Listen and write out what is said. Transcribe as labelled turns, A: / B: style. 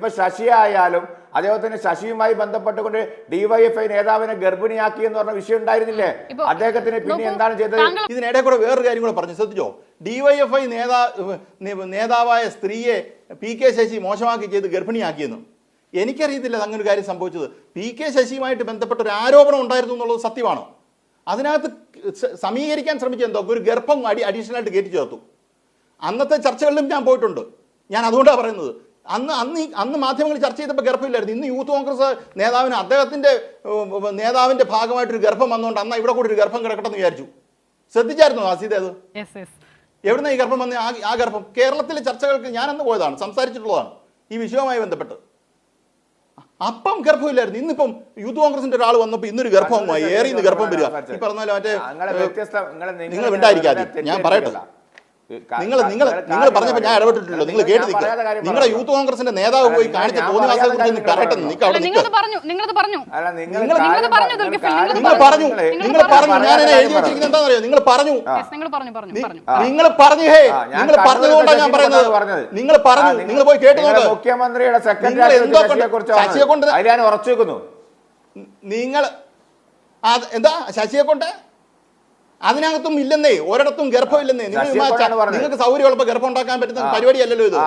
A: ഇപ്പൊ ശശി ആയാലും തന്നെ ശശിയുമായി ബന്ധപ്പെട്ടുകൊണ്ട് ഡിവൈഎഫ്ഐ നേതാവിനെ ഗർഭിണിയാക്കി എന്ന് പറഞ്ഞ വിഷയം ഉണ്ടായിരുന്നില്ലേ? അദ്ദേഹത്തിന് പിന്നെ എന്താണ് ചെയ്തത്?
B: ഇതിനിടെ കൂടെ വേറൊരു കാര്യം കൂടെ പറഞ്ഞു ശ്രദ്ധിച്ചോ? ഡിവൈഎഫ്ഐ നേതാ നേതാവായ സ്ത്രീയെ പി കെ ശശി മോശമാക്കി ചെയ്ത് ഗർഭിണിയാക്കിയെന്ന്. എനിക്കറിയത്തില്ല അങ്ങനെ ഒരു കാര്യം സംഭവിച്ചത്. പി കെ ശശിയുമായിട്ട് ബന്ധപ്പെട്ട ഒരു ആരോപണം ഉണ്ടായിരുന്നു എന്നുള്ളത് സത്യമാണ്? അതിനകത്ത് സമീകരിക്കാൻ ശ്രമിച്ചത് എന്തോ? ഒരു ഗർഭം അടി അഡീഷണലായിട്ട് കയറ്റി ചേർത്തു. അന്നത്തെ ചർച്ചകളിലും ഞാൻ പോയിട്ടുണ്ട്. ഞാൻ അതുകൊണ്ടാണ് പറയുന്നത്. അന്ന് അന്ന് അന്ന് മാധ്യമങ്ങൾ ചർച്ച ചെയ്തപ്പോൾ ഗർഭമില്ലായിരുന്നു. ഇന്ന് യൂത്ത് കോൺഗ്രസ് നേതാവിന് അദ്ദേഹത്തിന്റെ നേതാവിന്റെ ഭാഗമായിട്ടൊരു ഗർഭം വന്നുകൊണ്ട് അന്ന് ഇവിടെ കൂടി ഒരു ഗർഭം കിടക്കട്ടെ എന്ന് വിചാരിച്ചു. ശ്രദ്ധിച്ചായിരുന്നു ആസീത അത്? എവിടുന്ന ഈ ഗർഭം വന്ന? ആ ആ ഗർഭം. കേരളത്തിലെ ചർച്ചകൾക്ക് ഞാൻ അന്ന് പോയതാണ് സംസാരിച്ചിട്ടുള്ളതാണ് ഈ വിഷയവുമായി ബന്ധപ്പെട്ട്. അപ്പം ഗർഭമില്ലായിരുന്നു. ഇന്നിപ്പം യൂത്ത് കോൺഗ്രസിന്റെ ഒരാൾ വന്നപ്പോൾ ഇന്നൊരു ഗർഭമായി ഏറി ഇന്ന് ഗർഭം വരിക. ഈ പറഞ്ഞ പോലെ മറ്റേ നിങ്ങൾ ഉണ്ടായിരിക്കാതെ ഞാൻ പറയട്ടെ. നിങ്ങൾ നിങ്ങൾ നിങ്ങൾ പറഞ്ഞപ്പോൾ ഞാൻ ഇടപെട്ടിട്ടില്ല നിങ്ങൾ കേട്ട് നിൽക്കുക നിങ്ങളുടെ യൂത്ത് കോൺഗ്രസിന്റെ നേതാവ് പോയി കാണിച്ച തോന്നിവാസത്തെ കുറിച്ച് പറയട്ടെ നിൽക്കുക അവിടെ
C: നിങ്ങളത് പറഞ്ഞു നിങ്ങളത് പറഞ്ഞു.
A: അല്ല നിങ്ങൾ
B: നിങ്ങൾ-
C: പറഞ്ഞു
B: നിങ്ങൾ പറഞ്ഞു. നിങ്ങൾ പറഞ്ഞു ഞാൻ
A: എന്നെ
B: എഴുതി വെച്ചിരിക്കുന്നത് എന്താണെന്നറിയോ നിങ്ങൾ പറഞ്ഞു.
C: നിങ്ങൾ പറഞ്ഞു പറഞ്ഞു പറഞ്ഞു.
B: നിങ്ങൾ പറഞ്ഞു ഹേ നിങ്ങൾ പറഞ്ഞതുകൊണ്ടാണ് ഞാൻ പറയുന്നത്. നിങ്ങൾ പറഞ്ഞു നിങ്ങൾ പോയി കേട്ടു നോക്ക്.
A: മുഖ്യമന്ത്രിയുടെ
B: നിങ്ങൾ എന്തോ കൊണ്ട്
A: ഉറച്ചു വെക്കുന്നു
B: നിങ്ങൾ എന്താ? ശശിയെ കൊണ്ട് അതിനകത്തും ഇല്ലെന്നേ ഒരിടത്തും ഗർഭമില്ലെന്നേ നിങ്ങൾ. നിങ്ങൾക്ക് സൗകര്യമുള്ളപ്പോൾ ഗർഭം ഉണ്ടാക്കാൻ പറ്റുന്ന. പരിപാടിയല്ലല്ലോ ഇത്